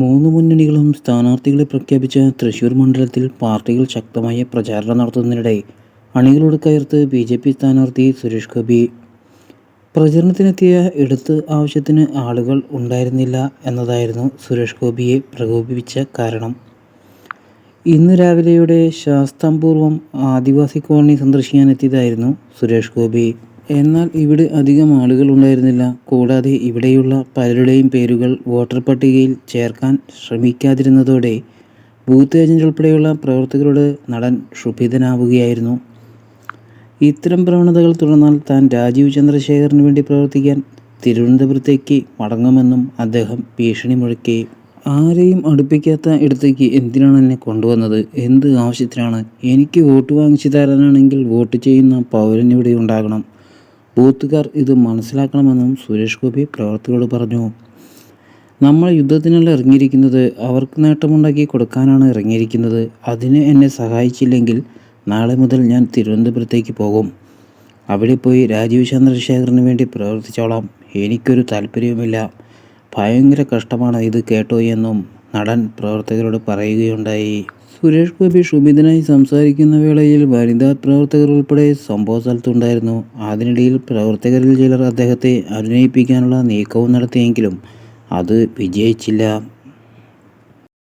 മൂന്ന് മുന്നണികളും സ്ഥാനാർത്ഥികളെ പ്രഖ്യാപിച്ച തൃശൂർ മണ്ഡലത്തിൽ പാർട്ടികൾ ശക്തമായ പ്രചാരണം നടത്തുന്നതിനിടെ അണികളോട് കയർത്ത് ബി ജെ പി സ്ഥാനാർത്ഥി സുരേഷ് ഗോപി. പ്രചരണത്തിനെത്തിയ ഇടത്ത് ആവശ്യത്തിന് ആളുകൾ ഉണ്ടായിരുന്നില്ല എന്നതായിരുന്നു സുരേഷ് ഗോപിയെ പ്രകോപിപ്പിച്ച കാരണം. ഇന്ന് രാവിലെയുടെ ശാസ്താംപൂർവം ആദിവാസി കോളനി സന്ദർശിക്കാനെത്തിയതായിരുന്നു സുരേഷ് ഗോപി. എന്നാൽ ഇവിടെ അധികം ആളുകൾ ഉണ്ടായിരുന്നില്ല. കൂടാതെ ഇവിടെയുള്ള പലരുടെയും പേരുകൾ വോട്ടർ പട്ടികയിൽ ചേർക്കാൻ ശ്രമിക്കാതിരുന്നതോടെ ബൂത്ത് ഏജന്റ് ഉൾപ്പെടെയുള്ള പ്രവർത്തകരോട് നടൻ ക്ഷുഭിതനാവുകയായിരുന്നു. ഇത്തരം പ്രവണതകൾ തുടർന്നാൽ താൻ രാജീവ് ചന്ദ്രശേഖറിന് വേണ്ടി പ്രവർത്തിക്കാൻ തിരുവനന്തപുരത്തേക്ക് മടങ്ങുമെന്നും അദ്ദേഹം ഭീഷണി മുഴക്കി ആരെയും അടുപ്പിക്കാത്ത ഇടത്തേക്ക് എന്തിനാണ് എന്നെ കൊണ്ടുവന്നത്? എന്ത് ആവശ്യത്തിനാണ്? എനിക്ക് വോട്ട് വാങ്ങിച്ചു തരാനാണെങ്കിൽ വോട്ട് ചെയ്യുന്ന പൗരൻ ഇവിടെ ഉണ്ടാകണം. ബൂത്തുകാർ ഇത് മനസ്സിലാക്കണമെന്നും സുരേഷ് ഗോപി പ്രവർത്തകരോട് പറഞ്ഞു. നമ്മൾ യുദ്ധത്തിനല്ല ഇറങ്ങിയിരിക്കുന്നത് അവർക്ക് നേട്ടമുണ്ടാക്കി കൊടുക്കാനാണ് ഇറങ്ങിയിരിക്കുന്നത്. അതിന് എന്നെ സഹായിച്ചില്ലെങ്കിൽ നാളെ മുതൽ ഞാൻ തിരുവനന്തപുരത്തേക്ക് പോകും. അവിടെ പോയി രാജീവ് ചന്ദ്രശേഖറിന് വേണ്ടി പ്രവർത്തിച്ചോളാം. എനിക്കൊരു താല്പര്യവുമില്ല. ഭയങ്കര കഷ്ടമാണ് ഇത് കേട്ടോ എന്നും നടൻ പ്രവർത്തകരോട് പറയുകയുണ്ടായി. സുരേഷ് ഗോപി ക്ഷുഭിതനായി സംസാരിക്കുന്ന വേളയിൽ വനിതാ പ്രവർത്തകർ ഉൾപ്പെടെ സംഭവ സ്ഥലത്തുണ്ടായിരുന്നു. അതിനിടയിൽ പ്രവർത്തകരിൽ ചിലർ അദ്ദേഹത്തെ അനുനയിപ്പിക്കാനുള്ള നീക്കവും നടത്തിയെങ്കിലും അത് വിജയിച്ചില്ല.